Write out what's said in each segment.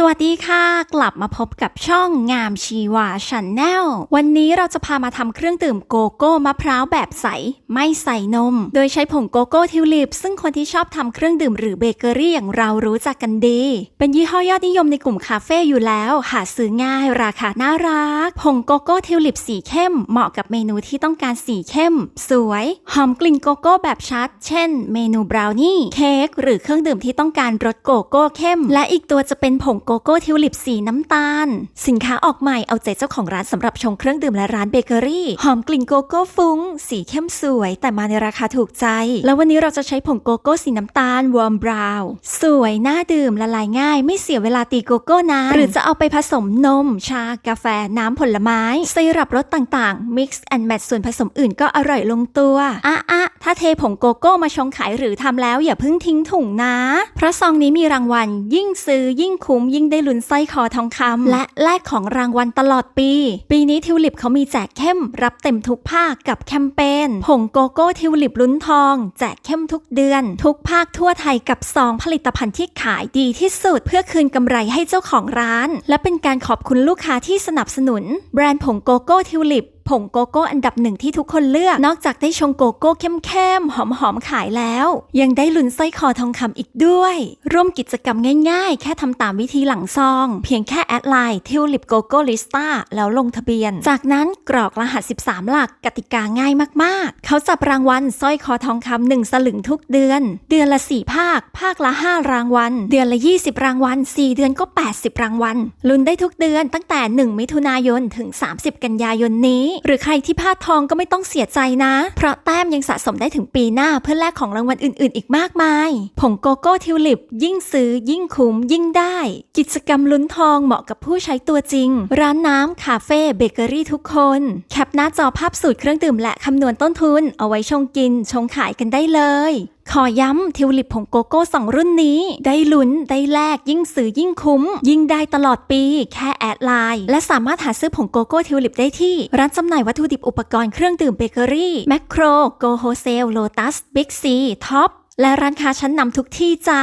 สวัสดีค่ะ กลับมาพบกับช่องงามชีวาชันแนลวันนี้เราจะพามาทำเครื่องดื่มโกโก้มะพร้าวแบบใส ไม่ใส่นม โดยใช้ผงโกโก้ทิวลิป ซึ่งคนที่ชอบทำเครื่องดื่มหรือเบเกอรี่อย่างเรารู้จักกันดี เป็นยี่ห้อยอดนิยมในกลุ่มคาเฟ่อยู่แล้ว หาซื้อง่ายราคาน่ารัก ผงโกโก้ทิวลิปสีเข้ม เหมาะกับเมนูที่ต้องการสีเข้ม สวยหอมกลิ่นโกโก้แบบชัด เช่น เมนูบราวนี่เค้กหรือเครื่องดื่มที่ต้องการรสโกโก้เข้ม และอีกตัวจะเป็นผงโกโก้ทิวลิปสีน้ำตาล สินค้าออกใหม่เอาใจเจ้าของร้านสำหรับชงเครื่องดื่มและร้านเบเกอรี่ หอมกลิ่นโกโก้ฟุ้ง สีเข้มสวย แต่มาในราคาถูกใจ แล้ววันนี้เราจะใช้ผงโกโก้สีน้ำตาลวอร์มบราวน์สวยน่าดื่มละลายง่าย ไม่เสียเวลาตีโกโก้นานหรือจะเอาไปผสมนม ชา กาแฟ น้ำผลไม้ไซรัปรสต่างๆ mix and match ส่วนผสมอื่นก็อร่อยลงตัวอะอะถ้าเทผงโกโก้มาชงขายหรือทำแล้วอย่าเพิ่งทิ้งถุงนะ เพราะซองนี้มีรางวัลยิ่งซื้อยิ่งคุ้มยิ่งได้ลุ้นสร้อยคอทองคำและแลกของรางวัลตลอดปี ปีนี้ทิวลิปเขามีแจกเข้ม รับเต็มทุกภาคกับแคมเปญผงโกโก้ทิวลิปลุ้นทอง แจกเข้มทุกเดือน ทุกภาคทั่วไทยกับซองผลิตภัณฑ์ที่ขายดีที่สุด เพื่อคืนกำไรให้เจ้าของร้าน และเป็นการขอบคุณลูกค้าที่สนับสนุน แบรนด์ผงโกโก้ทิวลิป ผงโกโก้อันดับหนึ่งที่ทุกคนเลือก นอกจากได้ชงโกโก้เข้มๆ หอมๆ ขายแล้ว ยังได้ลุ้นสร้อยคอทองคำอีกด้วย ร่วมกิจกรรมง่ายๆ แค่ทำตามวิธีหลังซอง เพียงแค่แอดไลน์ทิวลิปโกโก้ลิสตาแล้วลงทะเบียน จากนั้นกรอกรหัส 13 หลักกติกาง่ายมากๆ เขาจับรางวัลสร้อยคอทองคำหนึ่งสลึงทุกเดือน เดือนละ 4 ภาค ภาคละ 5 รางวัล เดือนละ 20 รางวัล 4 เดือนก็ 80 รางวัลลุ้นได้ทุกเดือนตั้งแต่ 1 มิถุนายนถึง 30 กันยายนนี้หรือใครที่พลาดทองก็ไม่ต้องเสียใจนะ เพราะแต้มยังสะสมได้ถึงปีหน้าเพื่อแลกของรางวัลอื่น ๆ อีกมากมาย ผงโกโก้ทิวลิป ยิ่งซื้อ ยิ่งคุ้ม ยิ่งได้ กิจกรรมลุ้นทองเหมาะกับผู้ใช้ตัวจริง ร้านน้ำคาเฟ่เบเกอรี่ทุกคน แคปหน้าจอภาพสูตรเครื่องดื่มและคำนวณต้นทุน เอาไว้ชงกินชงขายกันได้เลย ขอย้ำทิวลิปผงโกโก้สองรุ่นนี้ ได้ลุ้นได้แลกยิ่งซื้อยิ่งคุ้ม ยิ่งได้ตลอดปี แค่แอดไลน์และสามารถหาซื้อผงโกโก้ทิวลิปได้ที่ ร้านจำหน่ายวัตถุดิบอุปกรณ์เครื่องดื่มเบเกอรี่แมคโครโกโฮเซลโลตัสบิ๊กซีท็อปและร้านค้าชั้นนำทุกที่จ้า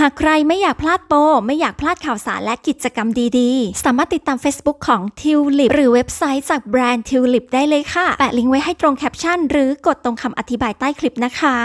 หากใครไม่อยากพลาดโปรไม่อยากพลาดข่าวสารและกิจกรรมดีๆ สามารถติดตาม Facebook ของ Tulip หรือเว็บไซต์จากแบรนด์ Tulip ได้เลยค่ะ แปะลิงก์ไว้ให้ตรงแคปชั่น หรือกดตรงคำอธิบายใต้คลิปนะคะ